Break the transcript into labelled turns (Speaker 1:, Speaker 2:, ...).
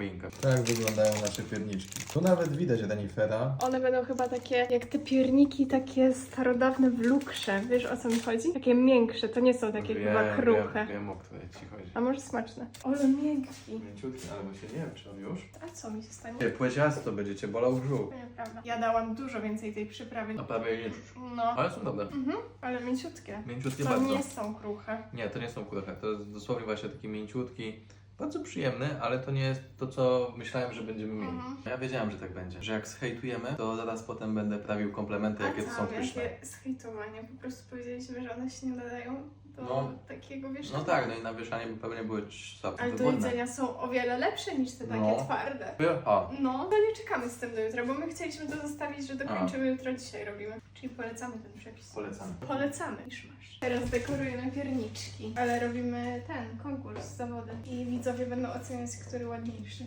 Speaker 1: choinkę.
Speaker 2: Tak wyglądają nasze pierniczki. Tu nawet widać renifera.
Speaker 3: One będą chyba takie, jak te pierniki takie starodawne w lukrze. Wiesz o co mi chodzi? Takie miększe, to nie są takie chyba kruche.
Speaker 1: Wiem, wiem, o które ci chodzi.
Speaker 3: A może smaczne? Ale miękki.
Speaker 1: Mięciutki, ale bo się nie wiem, czy on już.
Speaker 3: A co mi się stanie?
Speaker 1: Nie, płeciasto będziecie bolał brzuch.
Speaker 3: Nieprawda. Ja dałam dużo więcej tej przyprawy.
Speaker 1: No prawie nie czuć.
Speaker 3: No.
Speaker 1: Ale są dobre.
Speaker 3: Mhm, ale mięciutkie.
Speaker 1: Mięciutkie
Speaker 3: To
Speaker 1: bardzo.
Speaker 3: nie są kruche.
Speaker 1: Nie, to nie są kruche. To jest dosłownie właśnie taki mięciutki. Bardzo przyjemny, ale to nie jest to, co myślałem, że będziemy mieli.
Speaker 3: Mhm.
Speaker 1: Ja wiedziałem, że tak będzie. Że jak zhejtujemy, to zaraz potem będę prawił komplementy, jakie to są pyszne.
Speaker 3: jakie zhejtowanie. Po prostu powiedzieliśmy, że one się nie nadają do
Speaker 1: No.
Speaker 3: takiego wiesz.
Speaker 1: No tak, no i na wieszanie by pewnie były słabsze
Speaker 3: Ale do jedzenia są o wiele lepsze niż te takie
Speaker 1: No.
Speaker 3: twarde.
Speaker 1: A,
Speaker 3: No, to nie czekamy z tym do jutra, bo my chcieliśmy to zostawić, że dokończymy jutro, dzisiaj robimy. Czyli polecamy ten przepis.
Speaker 1: polecamy.
Speaker 3: Polecamy, niż masz. Teraz dekorujemy pierniczki, ale robimy ten konkurs, zawody i widzowie będą oceniać, który ładniejszy.